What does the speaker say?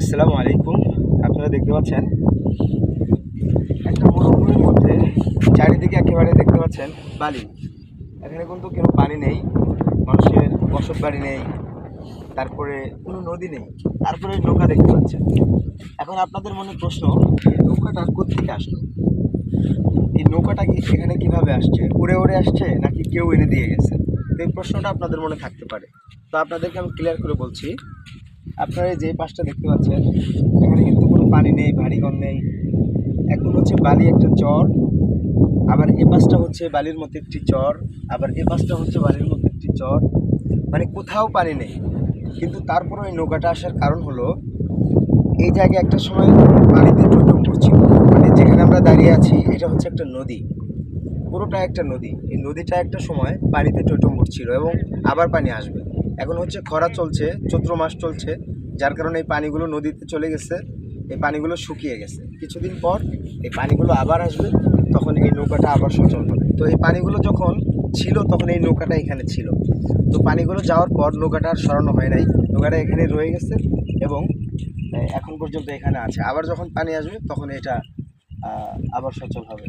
আসসালামু আলাইকুম আপনারা দেখতে পাচ্ছেন, একটা মরুভূমির মধ্যে চারিদিকে একেবারে দেখতে পাচ্ছেন বালি। এখানে কিন্তু কেউ পানি নেই, মানুষের বসত বাড়ি নেই, তারপরে কোনো নদী নেই, তারপরে নৌকা দেখতে পাচ্ছেন। এখন আপনাদের মনে প্রশ্ন, নৌকাটা কোথেকে আসলো? এই নৌকাটা কি এখানে কীভাবে আসছে? উড়ে উড়ে আসছে নাকি কেউ এনে দিয়ে গেছে? এই প্রশ্নটা আপনাদের মনে থাকতে পারে। তো আপনাদেরকে আমি ক্লিয়ার করে বলছি আপনারা যে পাশটা দেখতে পাচ্ছেন, এখানে কিন্তু কোনো পানি নেই ভারীগণ নেই। এখন হচ্ছে বালি একটা চর। আবার এ পাশটা হচ্ছে বালির মধ্যে একটি চর। আবার এ পাশটা হচ্ছে বালির মধ্যে একটি চর। মানে কোথাও পানি নেই। কিন্তু তারপরে ওই নৌকাটা আসার কারণ হলো, এই জায়গায় একটা সময় পানিতে টইটম্বুর ছিল মানে যেখানে আমরা দাঁড়িয়ে আছি, এটা হচ্ছে একটা নদী। পুরোটা একটা নদী। এই নদীটা একটা সময় পানিতে টইটম্বুর ছিল এবং আবার পানি আসবে। এখন হচ্ছে খরা চলছে, চৈত্র মাস চলছে। যার কারণে এই পানিগুলো নদীতে চলে গেছে, এই পানিগুলো শুকিয়ে গেছে। কিছুদিন পর এই পানিগুলো আবার আসবে, তখন এই নৌকাটা আবার সচল হবে। তো এই পানিগুলো যখন ছিল, তখন এই নৌকাটা এখানে ছিল। তো পানিগুলো যাওয়ার পর নৌকাটা আর সরানো হয় নাই। নৌকাটা এখানে রয়ে গেছে এবং এখন পর্যন্ত এখানে আছে। আবার যখন পানি আসবে, তখন এটা আবার সচল হবে।